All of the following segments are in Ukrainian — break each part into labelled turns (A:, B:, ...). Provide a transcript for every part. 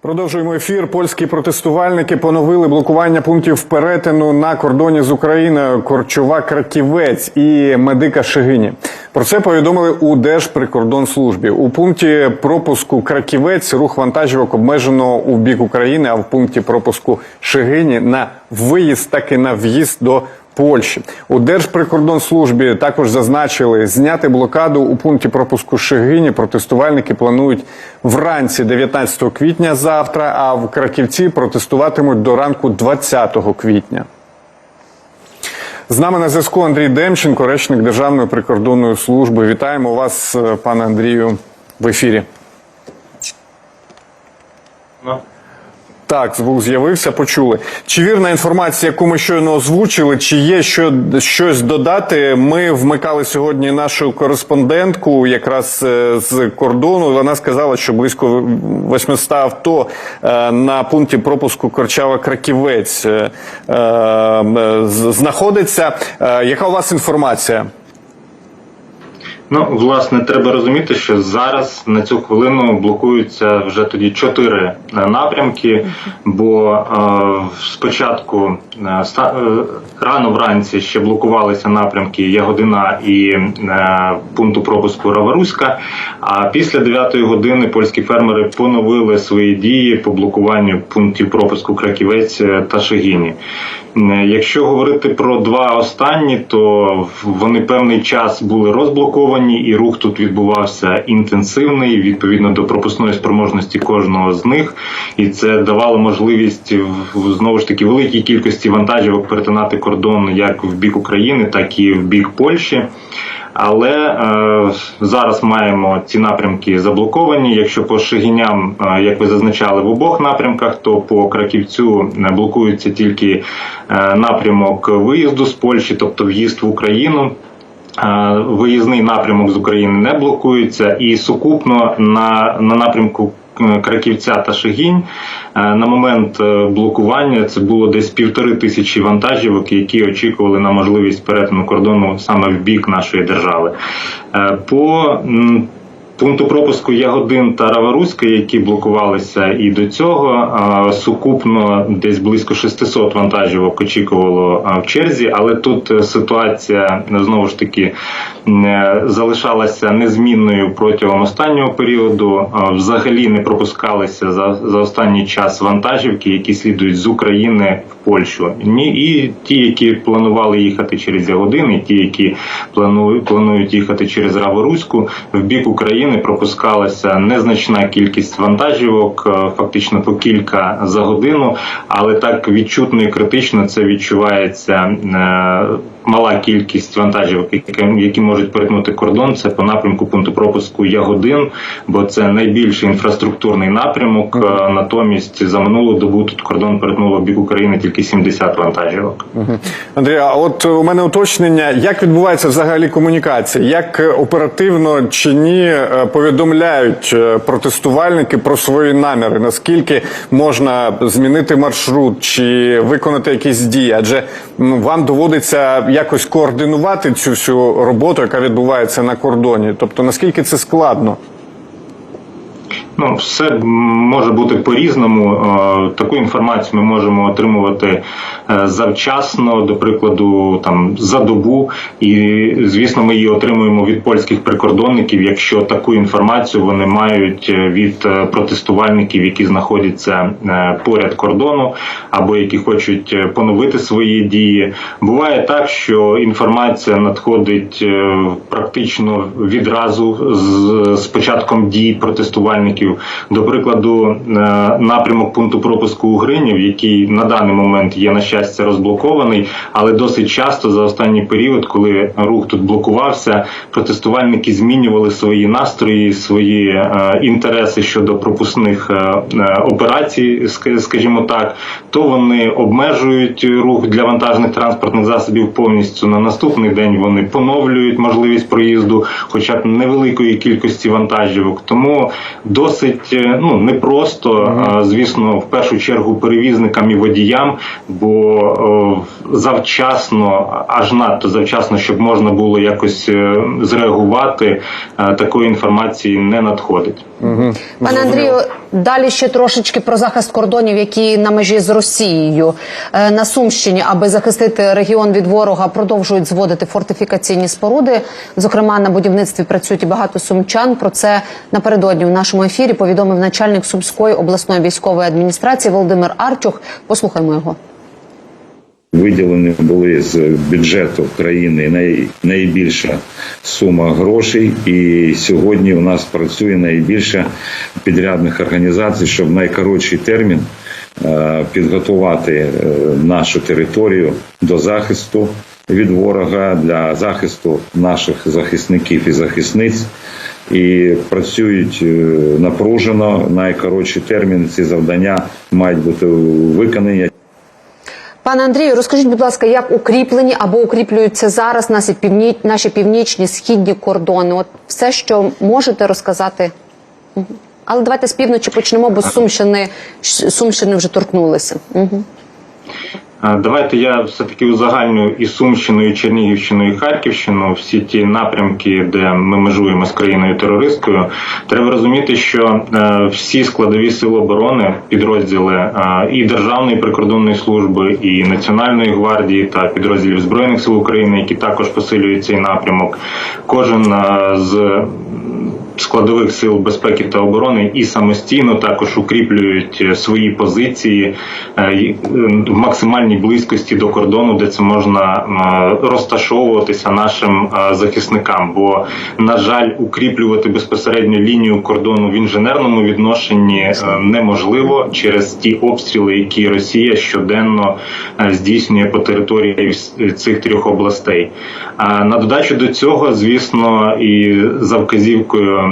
A: Продовжуємо ефір. Польські протестувальники поновили блокування пунктів перетину на кордоні з Україною Корчова Краківець і медика Шигині. Про це повідомили у Держприкордонслужбі. У пункті пропуску Краківець рух вантажівок обмежено у бік України, а в пункті пропуску Шигині на виїзд, так і на в'їзд до Польщі у Держприкордонслужбі також зазначили зняти блокаду у пункті пропуску Шигині. Протестувальники планують вранці 19 квітня завтра. А в Краківці протестуватимуть до ранку 20 квітня. З нами на зв'язку Андрій Демченко, речник Державної прикордонної служби. Вітаємо вас, е, пане Андрію, в ефірі. Так, звук з'явився, почули. Чи вірна інформація, яку ми щойно озвучили, чи є що, щось додати? Ми вмикали сьогодні нашу кореспондентку якраз е, з кордону. Вона сказала, що близько 800 авто е, на пункті пропуску Корчава-Краківець е, е, знаходиться. Яка у вас інформація?
B: Ну, власне, треба розуміти, що зараз на цю хвилину блокуються вже тоді чотири е, напрямки. Бо е, спочатку е, е, рано вранці ще блокувалися напрямки Ягодина і е, пункту пропуску Раваруська. А після 9-ї години польські фермери поновили свої дії по блокуванню пунктів пропуску Краківець е, та Шегіні. Якщо говорити про два останні, то вони певний час були розблоковані, і рух тут відбувався інтенсивний відповідно до пропускної спроможності кожного з них, і це давало можливість знову ж таки великій кількості вантажівок перетинати кордон як в бік України, так і в бік Польщі. Але е, зараз маємо ці напрямки заблоковані. Якщо по Шигіням, е, як ви зазначали, в обох напрямках, то по Краківцю е, блокується тільки е, напрямок виїзду з Польщі, тобто в'їзд в Україну. Виїзний напрямок з України не блокується, і сукупно на, на напрямку е, Краківця та Шигінь е, на момент е, блокування це було десь півтори тисячі вантажівок, які очікували на можливість перетину кордону саме в бік нашої держави. По Пункту пропуску Ягодин та Раваруська, які блокувалися і до цього, сукупно десь близько 600 вантажівок очікувало в черзі, але тут е, ситуація знову ж таки е, залишалася незмінною протягом останнього періоду. Взагалі не пропускалися за, за останній час вантажівки, які слідують з України в Польщу. Ні, і ті, які планували їхати через Ягодин, і ті, які планують, планують їхати через Раворуську, в бік України пропускалася незначна кількість вантажівок, е, фактично по кілька за годину, але так відчутно і критично це відчувається. е, Мала кількість вантажівок, які, можуть перетнути кордон, це по напрямку пункту пропуску Ягодин, бо це найбільший інфраструктурний напрямок. Е, Натомість за минулу добу тут кордон перетнуло бік України тільки 70 вантажівок.
A: Андрій, а от у мене уточнення, як відбувається взагалі комунікація? Як оперативно чи ні повідомляють е, протестувальники про свої наміри? Наскільки можна змінити маршрут чи виконати якісь дії? Адже ну, вам доводиться якось координувати цю всю роботу, яка відбувається на кордоні. Тобто наскільки це складно?
B: Ну, все може бути по-різному. Е, Таку інформацію ми можемо отримувати е, завчасно, до прикладу, там за добу. І звісно, ми її отримуємо від польських прикордонників, якщо таку інформацію вони мають е, від протестувальників, які знаходяться поряд кордону, або які хочуть поновити свої дії. Буває так, що інформація надходить практично відразу з, з початком дій протестувальників. До прикладу, е, напрямок пункту пропуску Угринів, який на даний момент є на щастя розблокований, але досить часто за останній період, коли рух тут блокувався, протестувальники змінювали свої настрої, свої е, інтереси щодо пропускних е, операцій, скажімо так, то вони обмежують рух для вантажних транспортних засобів повністю. На наступний день вони поновлюють можливість проїзду, хоча б невеликої кількості вантажівок. Тому досить е, ну непросто, звісно, в першу чергу перевізникам і водіям, бо е, завчасно, аж надто завчасно, щоб можна було якось е, зреагувати, такої інформації не надходить.
C: Пане Андрію, Далі ще трошечки про захист кордонів, які на межі з Росією Е, на Сумщині, аби захистити регіон від ворога, продовжують зводити фортифікаційні споруди. Зокрема, на будівництві працюють і багато сумчан. Про це напередодні в нашому ефірі повідомив начальник Сумської обласної військової адміністрації Володимир Арчух. Послухаймо його.
D: Виділені були з бюджету країни най, найбільша сума грошей, і сьогодні у нас працює найбільше підрядних організацій, щоб найкоротший термін е, підготувати е, нашу територію до захисту від ворога для захисту наших захисників і захисниць. І працюють е, напружено найкоротший термін. Ці завдання мають бути виконані.
C: Пане Андрію, розкажіть, будь ласка, як укріплені або укріплюються зараз наші північ, наші північні східні кордони? От все, що можете розказати. Але давайте з півночі почнемо, бо з Сумщини, Сумщини вже торкнулися. Угу.
B: Давайте я все-таки узагальнюю і Сумщину, і Чернігівщину, і Харківщину, всі ті напрямки, де ми межуємо з країною терористкою. Треба розуміти, що е, всі складові сили оборони, підрозділи е, і Державної прикордонної служби, і Національної гвардії та підрозділів Збройних сил України, які також посилюють цей напрямок, кожен е, з складових сил безпеки та оборони і самостійно також укріплюють е, свої позиції е, в максимальній близькості до кордону, де це можна розташовуватися нашим е, захисникам. Бо на жаль, укріплювати безпосередньо лінію кордону в інженерному відношенні неможливо через ті обстріли, які Росія щоденно здійснює по території цих трьох областей. На додачу до цього, звісно, і за вказівкою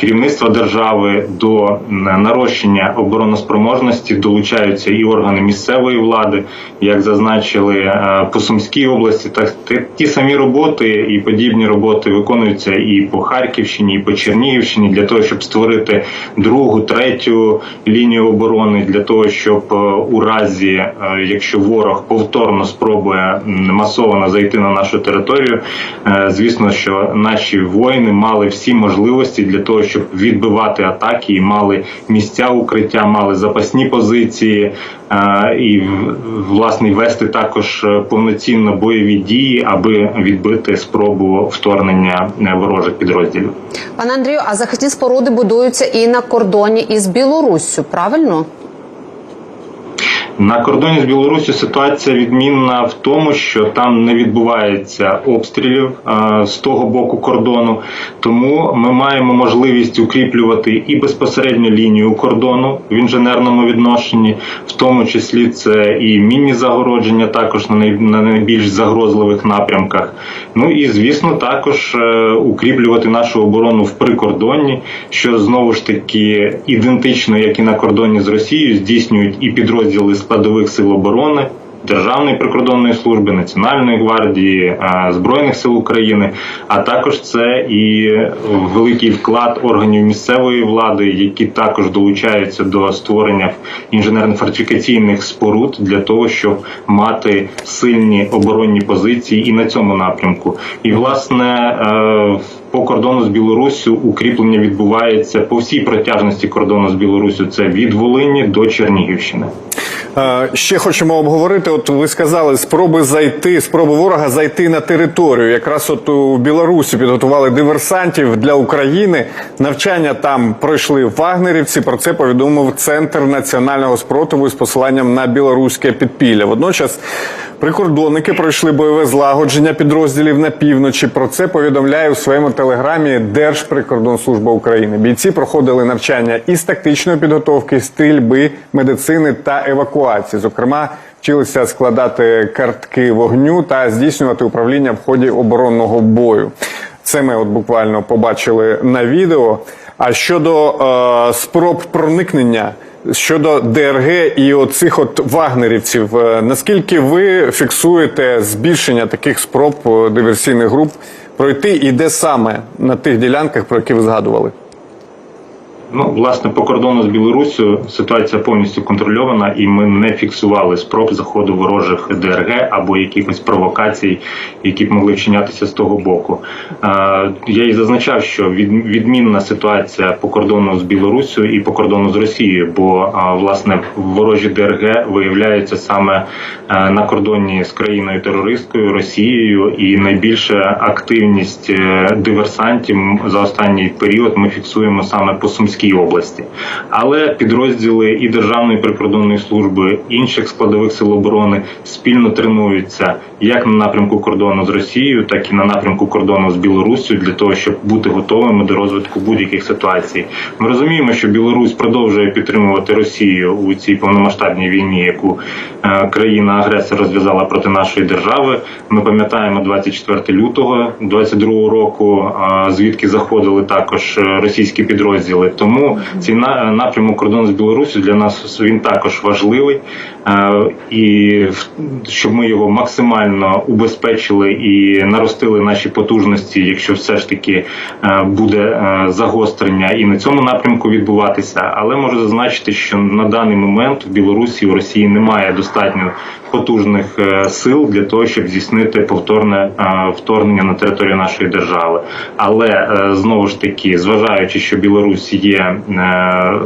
B: керівництва держави до е, нарощення обороноспроможності долучаються і органи місцевої влади, як зазначили е, по Сумській області, так ті- самі роботи і подібні роботи виконуються і по Харківщині, і по Чернігівщині для того, щоб створити другу, третю лінію оборони, для того, щоб е, у разі, е, якщо ворог повторно спробує масово зайти на нашу територію, е, звісно, що наші воїни мали всі можливості для того, щоб відбивати атаки, і мали місця укриття, мали запасні позиції е, і власне вести також е, повноцінно бойові дії, аби відбити спробу вторгнення е, ворожих підрозділів.
C: Пане Андрію, а захисні споруди будуються і на кордоні із Білоруссю, правильно?
B: На кордоні з Білорусі ситуація відмінна в тому, що там не відбувається обстрілів з того боку кордону, тому ми маємо можливість укріплювати і безпосередньо лінію кордону в інженерному відношенні, в тому числі це і мінні загородження, також на найбільш загрозливих напрямках. Ну і звісно, також е, укріплювати нашу оборону в прикордонні, що знову ж таки ідентично, як і на кордоні з Росією, здійснюють і підрозділи складових сил оборони. Державної прикордонної служби, Національної гвардії, е, Збройних сил України, а також це і великий вклад органів місцевої влади, які також долучаються до створення інженерно-фортифікаційних споруд для того, щоб мати сильні оборонні позиції і на цьому напрямку. І власне е, по кордону з Білоруссю укріплення відбувається по всій протяжності кордону з Білоруссю. Це від Волині до Чернігівщини.
A: Е, Ще хочемо обговорити. От ви сказали, спроби зайти, спроби ворога зайти на територію. Якраз от у Білорусі підготували диверсантів для України. Навчання там пройшли вагнерівці. Про це повідомив центр національного спротиву з посиланням на білоруське підпілля. Водночас прикордонники пройшли бойове злагодження підрозділів на півночі. Про це повідомляє у своєму телеграмі Держприкордонслужба України. Бійці проходили навчання із тактичної підготовки, стрільби, медицини та евакуації. Зокрема, вчилися складати картки вогню та здійснювати управління в ході оборонного бою. Це ми от буквально побачили на відео. А щодо е, спроб проникнення щодо ДРГ і оцих от вагнерівців, е, наскільки ви фіксуєте збільшення таких спроб е, диверсійних груп пройти і де саме на тих ділянках, про які ви згадували?
B: Ну, власне, по кордону з Білоруссю ситуація повністю контрольована, і ми не фіксували спроб заходу ворожих ДРГ або якихось провокацій, які б могли вчинятися з того боку. Я і зазначав, що відмінна ситуація по кордону з Білоруссю і по кордону з Росією, бо власне ворожі ДРГ виявляються саме на кордоні з країною терористкою Росією, і найбільша активність е, диверсантів за останній період ми фіксуємо саме по Сумській області. Але підрозділи і Державної прикордонної служби інших складових сил оборони спільно тренуються як на напрямку кордону з Росією, так і на напрямку кордону з Білоруссю для того, щоб бути готовими до розвитку будь-яких ситуацій. Ми розуміємо, що Білорусь продовжує підтримувати Росію у цій повномасштабній війні, яку е, країна-агресор розв'язала проти нашої держави. Ми пам'ятаємо 24 лютого 22 року, е, звідки заходили також е, російські підрозділи. Тому цей на- напрямок кордону з Білоруссю для нас він також важливий, Е, і щоб ми його максимально убезпечили і наростили наші потужності, якщо все ж таки е, буде е, загострення і на цьому напрямку відбуватися. Але можу зазначити, що на даний момент в Білорусі у Росії немає достатньо потужних сил для того, щоб здійснити повторне вторгнення на територію нашої держави. Але знову ж таки, зважаючи, що Білорусь є е,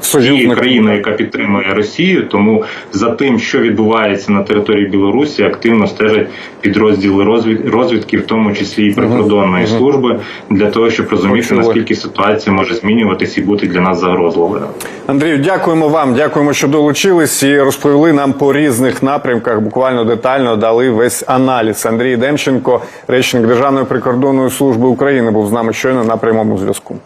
B: тією країною, яка підтримує Росію, тому за тим, що відбувається на території Білорусі, активно стежать підрозділи розвід- розвідки, в тому числі і прикордонної служби, для того, щоб розуміти
A: Почули.
B: наскільки ситуація може змінюватись і бути для нас загрозливою.
A: Андрію, дякуємо вам. Дякуємо, що долучились і розповіли нам по різних напрямках. Буквально детально дали весь аналіз. Андрій Демченко, речник Державної прикордонної служби України, був з нами щойно на прямому зв'язку.